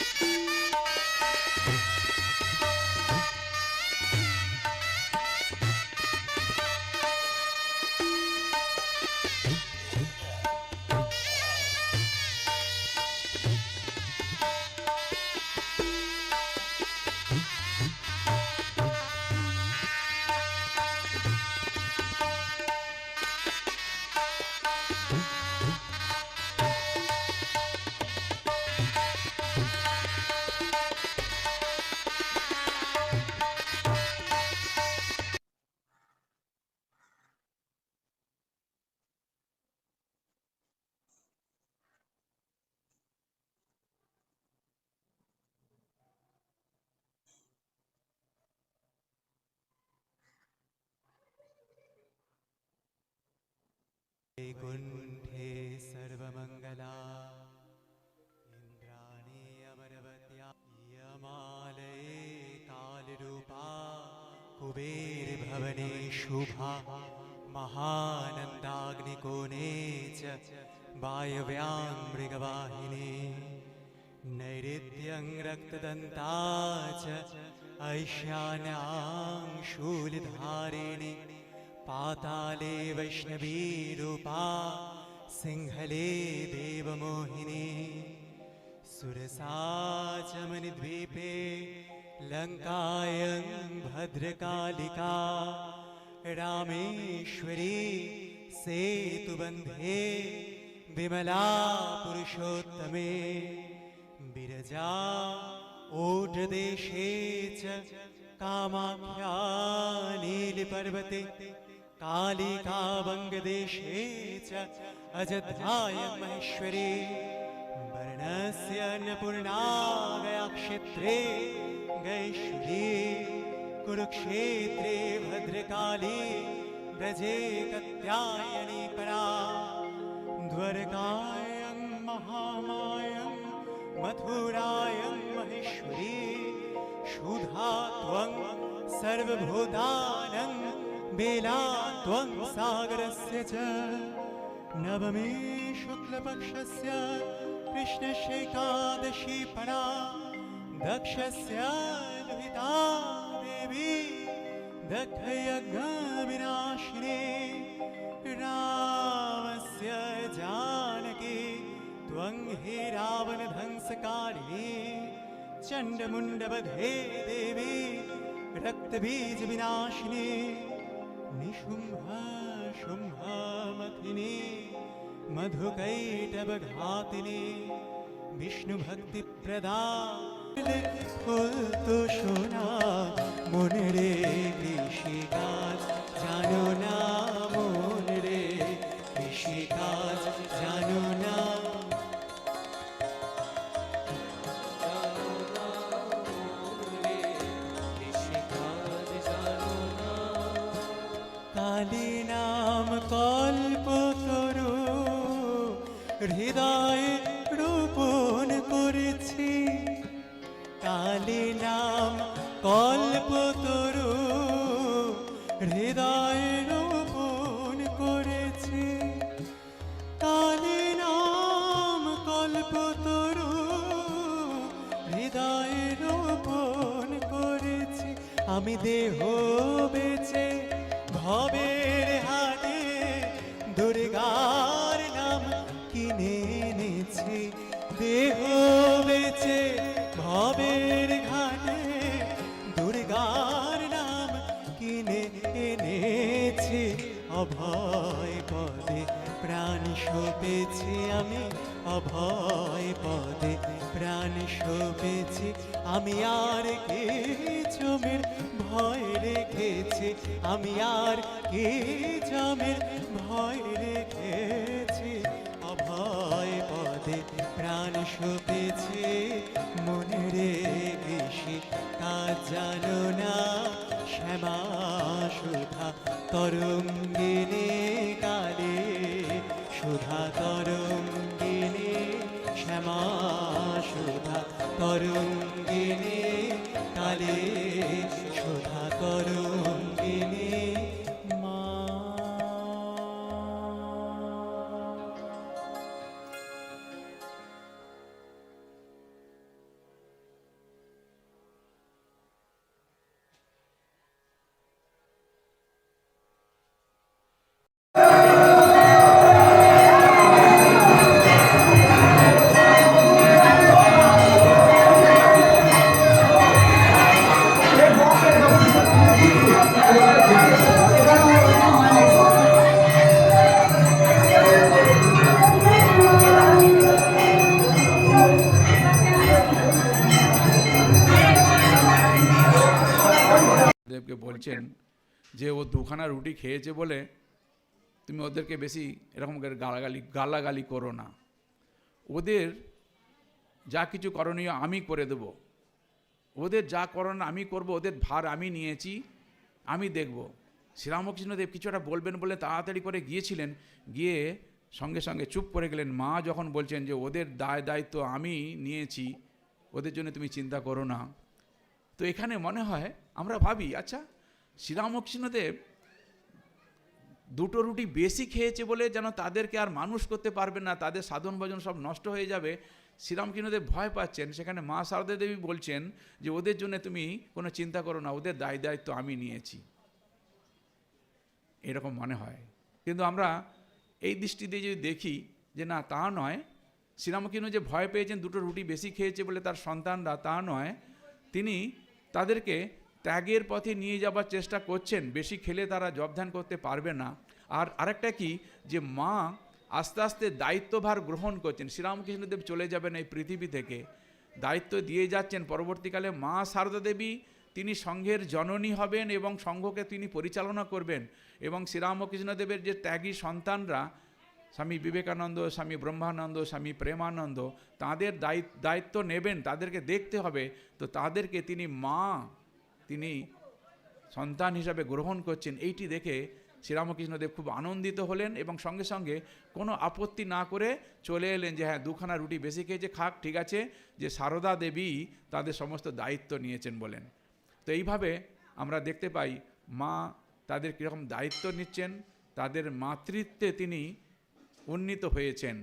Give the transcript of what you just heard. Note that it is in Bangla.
you वैकुण्ठे सर्वमङ्गला। इन्द्राणी अमरवत्या यमालये कालरूपा कुबेरभवने शुभा महानन्दाग्निकोणे च वायव्यां मृगवाहिनी नैऋत्यं रक्तदन्ता च ऐशान्यां शूलधारिणि पाताले वैष्णवीरूपा, सिंहले देवमोहिनी। सुरसा च मणिद्वीपे लङ्कायं भद्रकालिका, रामेश्वरी सेतुबन्धे विमला पुरुषोत्तमे विरजा ओड्रदेशे च कामाख्या नीलपर्वते। कालिका वङ्गदेशे च अजध्यायं महेश्वरी, वर्णस्य अन्नपूर्णा गयाक्षेत्रे गैश्वरी कुरुक्षेत्रे, भद्रकाली व्रजे कत्यायनी परा, द्वारकायं, महामायं, मथुरायं महेश्वरी क्षुधा त्वं बेला त्वं सागरस्य च, नवमी शुक्लपक्षस्य कृष्णशैकादशी परा, दक्षस्य दुहिता देवी दक्षयज्ञविनाशिनी रामस्य जानकी, त्वं हि रावणध्वंसकारिणी चण्डमुण्डवधे देवी, रक्तबीजविनाशिनी। निशुम्भ शुम्भमथिनी मधुकैटवघातिनी বিষ্ণুভক্তিপ্রদা ফুল তো সোনা মনে রে কৃষিকাজ জানো কালী নাম কল্প তরু হৃদয়ে রোপণ করেছি। কালী নাম কল্প তরু হৃদয়ে রোপণ করেছি। কালী নাম কল্প তরু হৃদয়ে রোপণ করেছি। আমি দেহ বেচে ভবের হাটে দুর্গার নাম কিনে এনেছি, দেহ বেচে ভবের ঘাটে দুর্গার নাম কিনে এনেছি। অভয় পদে প্রাণ শোপেছি আমি, অভয় পদে প্রাণ শোপেছি আমি আর কে জমের ভয় রেখেছি। আমি আর কে জমের ভয় রেখেছি। অভয় পদে প্রাণ শোপেছি মনে রেখেছি কাজ জানো না। শ্যামা সুধা তরঙ্গিনী কালে। সুধা তরঙ্গিনী, শ্যামা তরঙ্গিনী কালে শোধা তরঙ্গিনী বলছেন যে ও দুখানা রুটি খেয়েছে বলে তুমি ওদেরকে বেশি এরকম করে গালাগালি গালাগালি করো না। ওদের যা কিছু করণীয় আমি করে দেব। ওদের যা করণ আমি করব, ওদের ভার আমি নিয়েছি, আমি দেখব। শ্রীরামকৃষ্ণদেব কিছু একটা বলবেন বলে তাড়াতাড়ি করে গিয়েছিলেন। গিয়ে সঙ্গে সঙ্গে চুপ করে গেলেন। মা যখন বলছেন যে ওদের দায় দায়িত্ব আমি নিয়েছি, ওদের জন্য তুমি চিন্তা করো না। তো এখানে মনে হয়, আমরা ভাবি আচ্ছা শ্রীরামকৃষ্ণদেব দুটো রুটি বেশি খেয়েছে বলে যেন তাদেরকে আর মানুষ করতে পারবে না, তাদের সাধন ভজন সব নষ্ট হয়ে যাবে। শ্রীরামকৃষ্ণদেব ভয় পাচ্ছেন। সেখানে মা শারদা দেবী বলছেন যে, ওদের জন্য তুমি কোনো চিন্তা করো না, ওদের দায় দায়িত্ব আমি নিয়েছি। এরকম মনে হয়। কিন্তু আমরা এই দৃষ্টি দিয়ে যদি দেখি যে, না, তা নয়। শ্রীরামকৃষ্ণ যে ভয় পেয়েছেন, দুটো রুটি বেশি খেয়েছে বলে তার সন্তানরা, তা নয়। তিনি তাদেরকে ত্যাগের পথে নিয়ে যাবার চেষ্টা করছেন, বেশি খেলে তারা জবধান করতে পারবে না। আর আরেকটা কি? যে মা আস্তে আস্তে দায়িত্বভার গ্রহণ করছেন। শ্রীরামকৃষ্ণদেব চলে যাবেন এই পৃথিবী থেকে। দায়িত্ব দিয়ে যাচ্ছেন। পরবর্তীকালে মা সারদা দেবী তিনি সংঘের জননী হবেন এবং সংঘকে তিনি পরিচালনা করবেন এবং শ্রীরামকৃষ্ণদেবের যে ত্যাগী সন্তানরা, স্বামী বিবেকানন্দ, স্বামী ব্রহ্মানন্দ, স্বামী প্রেমানন্দ, তাদের দায়িত্ব দায়িত্ব নেবেন, তাদেরকে দেখতে হবে। তো তাদেরকে তিনি মা তিনি সন্তান হিসাবে গ্রহণ করছেন, এইটি দেখে শ্রীরামকৃষ্ণদেব খুব আনন্দিত হলেন এবং সঙ্গে সঙ্গে কোনো আপত্তি না করে চলে এলেন যে হ্যাঁ দুখানা রুটি বেশি খেয়েছে, খাক, ঠিক আছে, যে সারদা দেবী তাদের সমস্ত দায়িত্ব নিয়েছেন বলেন। তো এইভাবে আমরা দেখতে পাই মা তাদের কীরকম দায়িত্ব নিচ্ছেন, তাদের মাতৃত্বে তিনি উন্নীত হয়েছেন।